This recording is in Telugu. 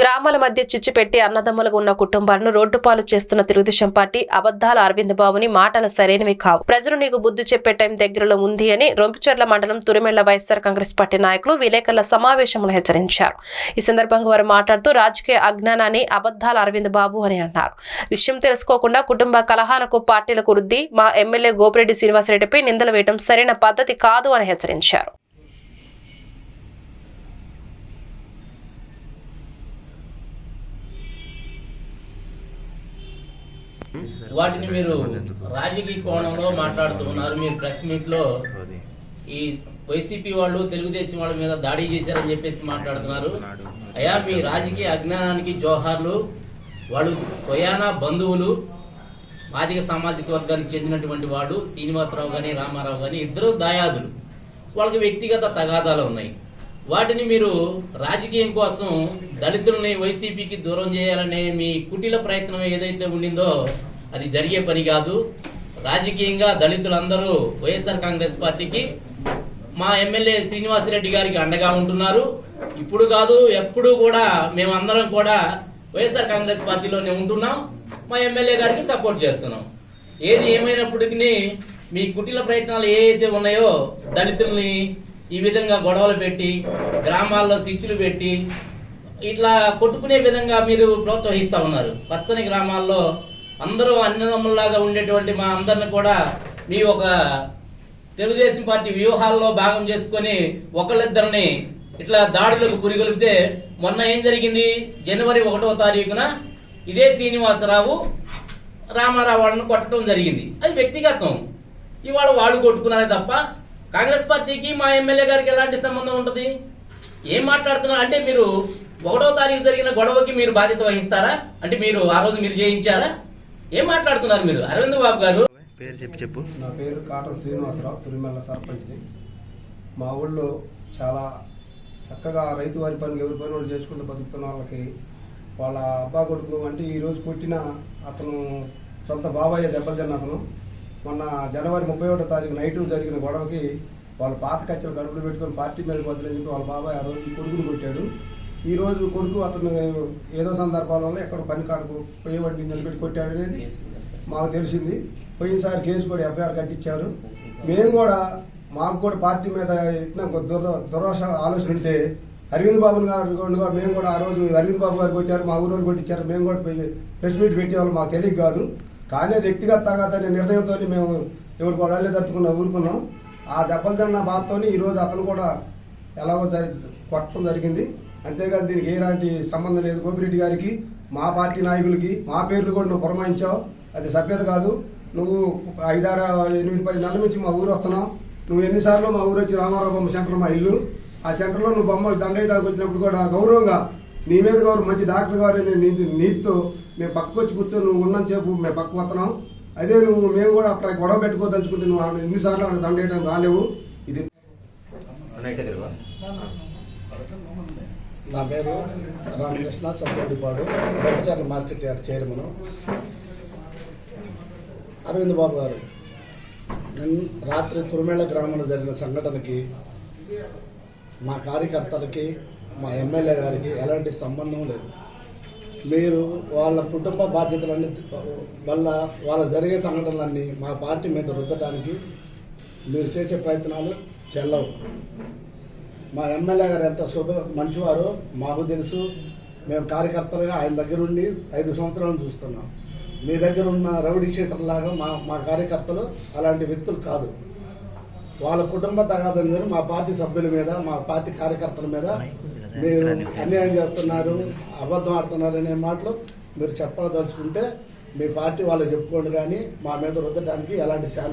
గ్రామాల మధ్య చిచ్చు పెట్టి అన్నదమ్ములుగా ఉన్న కుటుంబాలను రోడ్డుపాలు చేస్తున్న తెలుగుదేశం పార్టీ అబద్దాల అరవింద్ బాబుని మాటలు సరైనవి కావు. ప్రజలు నీకు బుద్ధి చెప్పే టైం దగ్గరలో ఉంది అని రొంపిచెర్ల మండలం తురిమెళ్ళ వైఎస్ఆర్ కాంగ్రెస్ పార్టీ నాయకులు విలేకరుల సమావేశంలో హెచ్చరించారు. ఈ సందర్భంగా వారు మాట్లాడుతూ రాజకీయ అజ్ఞానాన్ని అబద్దాల అరవింద్ బాబు అని అన్నారు. విషయం తెలుసుకోకుండా కుటుంబ కలహాలకు పార్టీలకు వృద్ధి మా ఎమ్మెల్యే గోపిరెడ్డి శ్రీనివాసరెడ్డిపై నిందలు వేయడం సరైన పద్ధతి కాదు అని హెచ్చరించారు. వాటిని మీరు రాజకీయ కోణంలో మాట్లాడుతున్నారు. మీరు ప్రెస్ మీట్లో ఈ వైసీపీ వాళ్ళు తెలుగుదేశం వాళ్ళ మీద దాడి చేశారని చెప్పేసి మాట్లాడుతున్నారు. అయ్యా మీ రాజకీయ అజ్ఞానానికి జోహార్లు వాళ్ళు స్వయానా బంధువులు మాదిగ సామాజిక వర్గానికి చెందినటువంటి వాడు శ్రీనివాసరావు గాని రామారావు గాని ఇద్దరు దాయాదులు. వాళ్ళకి వ్యక్తిగత తగాదాలు ఉన్నాయి. వాటిని మీరు రాజకీయం కోసం దళితుల్ని వైసీపీకి దూరం చేయాలనే మీ కుటిల ప్రయత్నం ఏదైతే ఉండిందో అది జరిగే పని కాదు. రాజకీయంగా దళితులందరూ వైఎస్ఆర్ కాంగ్రెస్ పార్టీకి మా ఎమ్మెల్యే శ్రీనివాసరెడ్డి గారికి అండగా ఉంటున్నారు. ఇప్పుడు కాదు ఎప్పుడు కూడా మేమందరం కూడా వైఎస్ఆర్ కాంగ్రెస్ పార్టీలోనే ఉంటున్నాం. మా ఎమ్మెల్యే గారికి సపోర్ట్ చేస్తున్నాం. ఏది ఏమైనప్పటికీ మీ కుటిల ప్రయత్నాలు ఏవైతే ఉన్నాయో దళితుల్ని ఈ విధంగా గొడవలు పెట్టి గ్రామాల్లో సిచ్చులు పెట్టి ఇట్లా కొట్టుకునే విధంగా మీరు ప్రోత్సహిస్తా ఉన్నారు. పచ్చని గ్రామాల్లో అందరూ అన్నదమ్ముల్లాగా ఉండేటువంటి మా అందరిని కూడా మీ ఒక తెలుగుదేశం పార్టీ వ్యూహాల్లో భాగం చేసుకొని ఒకళ్ళిద్దరిని ఇట్లా దాడులకు పురిగొలిపితే మొన్న ఏం జరిగింది? జనవరి ఒకటో తారీఖున ఇదే శ్రీనివాసరావు రామారావు వాళ్ళని కొట్టడం జరిగింది. అది వ్యక్తిగతం. ఇవాళ వాళ్ళు కొట్టుకున్నారే తప్ప కాంగ్రెస్ పార్టీకి మా ఎమ్మెల్యే గారికి ఎలాంటి సంబంధం ఉంటుంది? ఏం మాట్లాడుతున్నారు? అంటే మీరు ఒకటో తారీఖు జరిగిన గొడవకి మీరు బాధ్యత వహిస్తారా? అంటే మీరు ఆ రోజు మీరు చేయించారా ఏం మాట్లాడుతున్నారు మీరు? అరవింద్ బాబు గారు. పేరు చెప్పి చెప్పు. నా పేరు కాటం శ్రీనివాసరావు తిరుమల సర్పంచ్ని. మా ఊళ్ళో చాలా చక్కగా రైతు వారి పని ఎవరి పని వాళ్ళు చేసుకుంటూ బతుకుతున్న వాళ్ళకి వాళ్ళ అబ్బా కొడుకు అంటే ఈరోజు పుట్టిన అతను సొంత బాబాయ్య దెబ్బలు తిన్న అతను. మొన్న జనవరి ముప్పై ఒకటో తారీఖు నైట్ జరిగిన గొడవకి వాళ్ళ పాత కచ్చలు గడుపులు పెట్టుకొని పార్టీ మీద వద్దని చెప్పి వాళ్ళ బాబాయ్ ఆ రోజు ఈ కొడుకుని కొట్టాడు. ఈరోజు కొడుకు అతను ఏదో సందర్భాల వల్ల ఎక్కడ పని కాడకు పోయేవాడిని నిలబెట్టి కొట్టాడు అనేది మాకు తెలిసింది. పోయినసారి కేసు కూడా ఎఫ్ఐఆర్ కట్టించారు. మేము కూడా మాకు కూడా పార్టీ మీద ఇట్లా కొద్ది దుర దురాశ ఆలోచన ఉంటే అరవింద్ బాబు గారు కూడా మేము కూడా ఆ రోజు అరవింద్ బాబు గారు కొట్టారు మా ఊరు కొట్టించారు మేము కూడా ప్రెస్ మీట్ పెట్టేవాళ్ళు మాకు తెలియదు కాదు. కానీ అది వ్యక్తిగత తగాదనే నిర్ణయంతో మేము ఎవరికి వాళ్ళే తట్టుకున్నా ఊరుకున్నాం. ఆ దెబ్బలు తిన్న బాధతో ఈరోజు అతను కూడా ఎలాగో జరి కొట్టడం జరిగింది. అంతేగాని దీనికి ఎలాంటి సంబంధం లేదు. గోపిరెడ్డి గారికి మా పార్టీ నాయకులకి మా పేర్లు కూడా నువ్వు పురమాయించావు. అది సభ్యత కాదు. నువ్వు ఐదారు ఎనిమిది పది నెలల నుంచి మా ఊరు వస్తున్నావు. నువ్వు ఎన్నిసార్లు మా ఊరు వచ్చి రామారావు బొమ్మ సెంటర్ మా ఇల్లు. ఆ సెంటర్లో నువ్వు బొమ్మ దండేయడానికి వచ్చినప్పుడు కూడా గౌరవంగా నీ మీద గౌరవం మంచి డాక్టర్ గారు నీతి నీతితో మేము పక్కకు వచ్చి కూర్చొని నువ్వు ఉన్నంత సేపు మేము పక్కకు వస్తున్నాం. అదే నువ్వు మేము కూడా అట్లా గొడవ పెట్టుకోదలుచుకుంటే నువ్వు ఆడ ఎన్నిసార్లు ఆడ దండేయడానికి రాలేవు ఇది నా పేరు Ramakrishna Satyapadipadu Repacharla market yard chairman. Aravind Babu గారు రాత్రి తురుమేళ గ్రామంలో జరిగిన సంఘటనకి మా కార్యకర్తలకి మా ఎమ్మెల్యే గారికి ఎలాంటి సంబంధం లేదు. మీరు వాళ్ళ కుటుంబ బాధ్యతలన్నీ వల్ల వాళ్ళ జరిగే సంఘటనలన్నీ మా పార్టీ మీద రుద్దడానికి మీరు చేసే ప్రయత్నాలు చెల్లవు. మా ఎమ్మెల్యే గారు ఎంత శుభ మంచివారో మాకు తెలుసు. మేము కార్యకర్తలుగా ఆయన దగ్గర ఉండి ఐదు సంవత్సరాలు చూస్తున్నాం. మీ దగ్గర ఉన్న రౌడీ షీటర్ లాగా మా మా కార్యకర్తలు అలాంటి వ్యక్తులు కాదు. వాళ్ళ కుటుంబ తగాదని కానీ మా పార్టీ సభ్యుల మీద మా పార్టీ కార్యకర్తల మీద మీరు అన్యాయం చేస్తున్నారు అబద్ధం ఆడుతున్నారు అనే మాటలు మీరు చెప్పదలుచుకుంటే మీ పార్టీ వాళ్ళు చెప్పుకోండి కానీ మా మీద రుద్దడానికి ఎలాంటి శాంతి